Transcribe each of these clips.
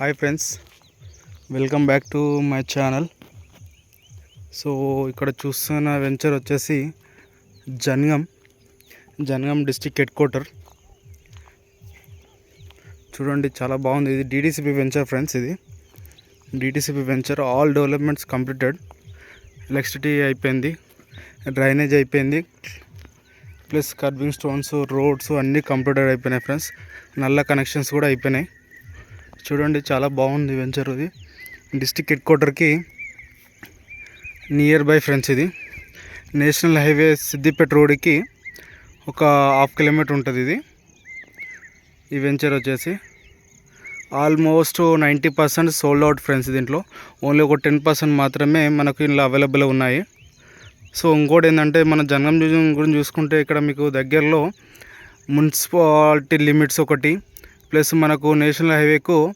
Hi friends welcome back to my channel. So ఇక్కడ చూస్తున్న venture వచ్చేసి Jangaon Jangaon district headquarter. చూడండి చాలా బాగుంది. ఇది డీటీసీపీ వెంచర్ ఫ్రెండ్స్ ఇది. DTCP venture all developments completed. Electricity అయిపోయింది డ్రైనేజ్ అయిపోయింది. ప్లస్ కర్బింగ్ స్టోన్స్ రోడ్స్ అన్నీ కంప్లీటెడ్ అయిపోయినాయి ఫ్రెండ్స్. నల్ల కనెక్షన్స్ కూడా అయిపోయినాయి. చూడండి చాలా బాగుంది వెంచర్ ఇది. డిస్టిక్ హెడ్ క్వార్టర్కి నియర్ బై ఫ్రెండ్స్ ఇది. నేషనల్ హైవే సిద్దిపేట రోడ్కి ఒక హాఫ్ కిలోమీటర్ ఉంటుంది ఇది. ఈ వెంచర్ వచ్చేసి almost ninety percent sold out friends దీంట్లో. ఓన్లీ ఒక టెన్ పర్సెంట్ మాత్రమే మనకు ఇందులో అవైలబుల్ ఉన్నాయి. సో ఇంకోటి ఏంటంటే మన జంగం గురించి చూసుకుంటే ఇక్కడ మీకు దగ్గరలో మున్సిపాలిటీ లిమిట్స్ ఒకటి ప్లస్ మనకు నేషనల్ హైవేకు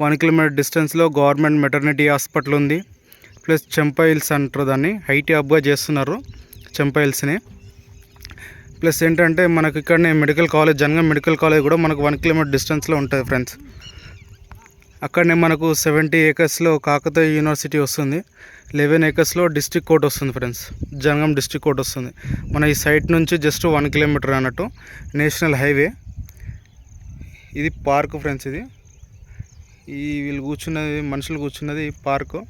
వన్ కిలోమీటర్ డిస్టెన్స్లో గవర్నమెంట్ మెటర్నిటీ హాస్పిటల్ ఉంది. ప్లస్ చెంపైల్స్ అంటారు దాన్ని. హైటీ హబ్గా చేస్తున్నారు చెంపైల్స్ని. ప్లస్ ఏంటంటే మనకి ఇక్కడనే medical college Jangaon medical college కూడా మనకు వన్ కిలోమీటర్ డిస్టెన్స్లో ఉంటుంది ఫ్రెండ్స్. అక్కడనే మనకు సెవెంటీ ఏకర్స్లో కాకతీయ యూనివర్సిటీ వస్తుంది. లెవెన్ ఏకర్స్లో డిస్ట్రిక్ట్ కోర్ట్ వస్తుంది ఫ్రెండ్స్. జనగం డిస్ట్రిక్ట్ కోర్ట్ వస్తుంది. మన ఈ సైట్ నుంచి జస్ట్ వన్ కిలోమీటర్ అన్నట్టు నేషనల్ హైవే. ఇది పార్క్ ఫ్రెండ్స్ ఇది. ఈ వీళ్ళు కూర్చున్నది మనుషులు కూర్చున్నది పార్కు.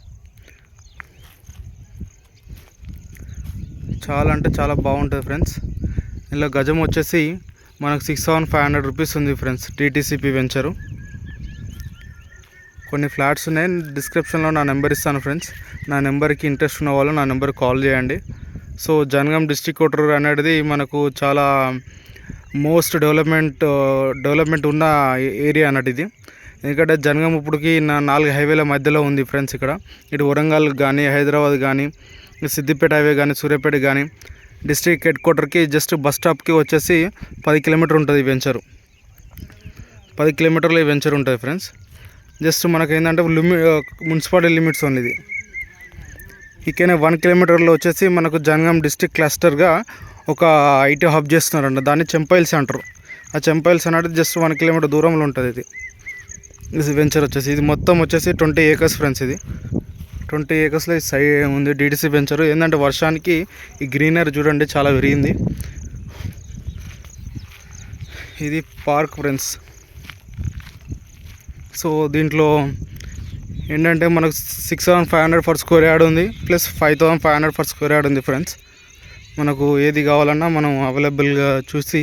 చాలా అంటే చాలా బాగుంటుంది ఫ్రెండ్స్. ఇలా గజం వచ్చేసి మనకు six thousand five hundred rupees ఉంది ఫ్రెండ్స్ టీటీసీపీ వెంచరు కొన్ని ఫ్లాట్స్ ఉన్నాయి డిస్క్రిప్షన్లో నా నెంబర్ ఇస్తాను ఫ్రెండ్స్. నా నెంబర్కి ఇంట్రెస్ట్ ఉన్న వాళ్ళు నా నెంబర్కి కాల్ చేయండి. సో జనగాం డిస్ట్రిక్ట్ కోటర్ అనేది మనకు చాలా మోస్ట్ డెవలప్మెంట్ డెవలప్మెంట్ ఉన్న ఏరియా అన్నట్టు ఇది. ఎందుకంటే జనగం ఇప్పుడుకి నాలుగు హైవేల మధ్యలో ఉంది ఫ్రెండ్స్ ఇక్కడ. ఇటు వరంగల్ కానీ హైదరాబాద్ కానీ సిద్దిపేట హైవే కానీ సూర్యాపేట కానీ డిస్ట్రిక్ట్ హెడ్ క్వార్టర్కి జస్ట్ బస్ స్టాప్కి వచ్చేసి పది కిలోమీటర్ ఉంటుంది ఈ వెంచరు. పది కిలోమీటర్లు ఈ వెంచర్ ఉంటుంది ఫ్రెండ్స్. జస్ట్ మనకు ఏంటంటే లిమి మున్సిపాలిటీ లిమిట్స్ ఓన్లీ ఇది. ఇకనే వన్ కిలోమీటర్లో వచ్చేసి మనకు జనగాం డిస్టిక్ క్లస్టర్గా ఒక ఐటీ హబ్ చేస్తున్నారంట. దాన్ని చెంపైల్స్ అంటారు. ఆ చెంపైల్స్ అనేది జస్ట్ వన్ కిలోమీటర్ దూరంలో ఉంటుంది ఇది. ఇది వెంచర్ వచ్చేసి. ఇది మొత్తం వచ్చేసి ట్వంటీ ఏకర్స్ ఫ్రెండ్స్ ఇది. ట్వంటీ ఏకర్స్లో సై ఉంది డీటీసీ వెంచర్ ఏంటంటే వర్షానికి ఈ గ్రీనరీ చూడండి చాలా విరిగింది. ఇది పార్క్ ఫ్రెండ్స్ సో దీంట్లో ఏంటంటే మనకు six thousand five hundred for square yard ఉంది. Plus five thousand five hundred for square yard ఉంది ఫ్రెండ్స్ మనకు ఏది కావాలన్నా మనం అవైలబుల్గా చూసి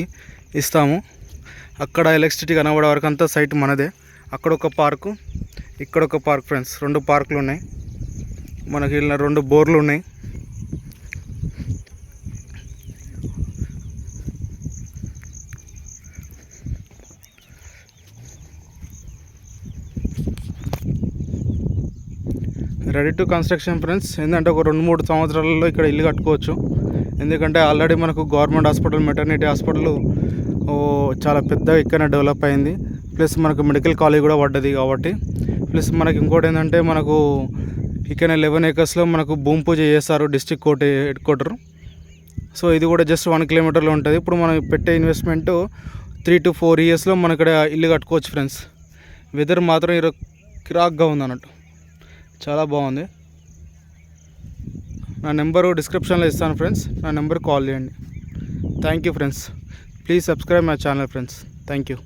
ఇస్తాము. అక్కడ ఎలక్ట్రిసిటీ కనబడే వరకు అంతా సైట్ మనదే. అక్కడ ఒక పార్కు ఇక్కడ ఒక పార్క్ ఫ్రెండ్స్. రెండు పార్కులు ఉన్నాయి. మనకి ఇలా రెండు బోర్లు ఉన్నాయి. రెడీ టు కన్స్ట్రక్షన్ ఫ్రెండ్స్ ఏంటంటే ఒక రెండు మూడు సంవత్సరాలలో ఇక్కడ ఇల్లు కట్టుకోవచ్చు. ఎందుకంటే ఆల్రెడీ మనకు గవర్నమెంట్ హాస్పిటల్ మెటర్నిటీ హాస్పిటల్ చాలా పెద్దగా ఇక్కడ డెవలప్ అయింది. ప్లస్ మనకు మెడికల్ కాలేజ్ కూడా పడ్డది కాబట్టి. ప్లస్ మనకి ఇంకోటి ఏంటంటే మనకు ఇక్కడ లెవెన్ ఏకర్స్లో మనకు భూమి పూజ చేస్తారు district court headquarter. So ఇది కూడా జస్ట్ వన్ కిలోమీటర్లో ఉంటుంది. ఇప్పుడు మనం పెట్టే ఇన్వెస్ట్మెంట్ త్రీ టు ఫోర్ ఇయర్స్లో మన ఇక్కడ ఇల్లు కట్టుకోవచ్చు ఫ్రెండ్స్. వెదర్ మాత్రం ఈరోజు కిరాక్గా ఉంది అన్నట్టు చాలా బాగుంది. నా నెంబరు డిస్క్రిప్షన్లో ఇస్తాను ఫ్రెండ్స్. నా నెంబర్ కాల్ చేయండి. Thank you friends please subscribe my channel friends thank you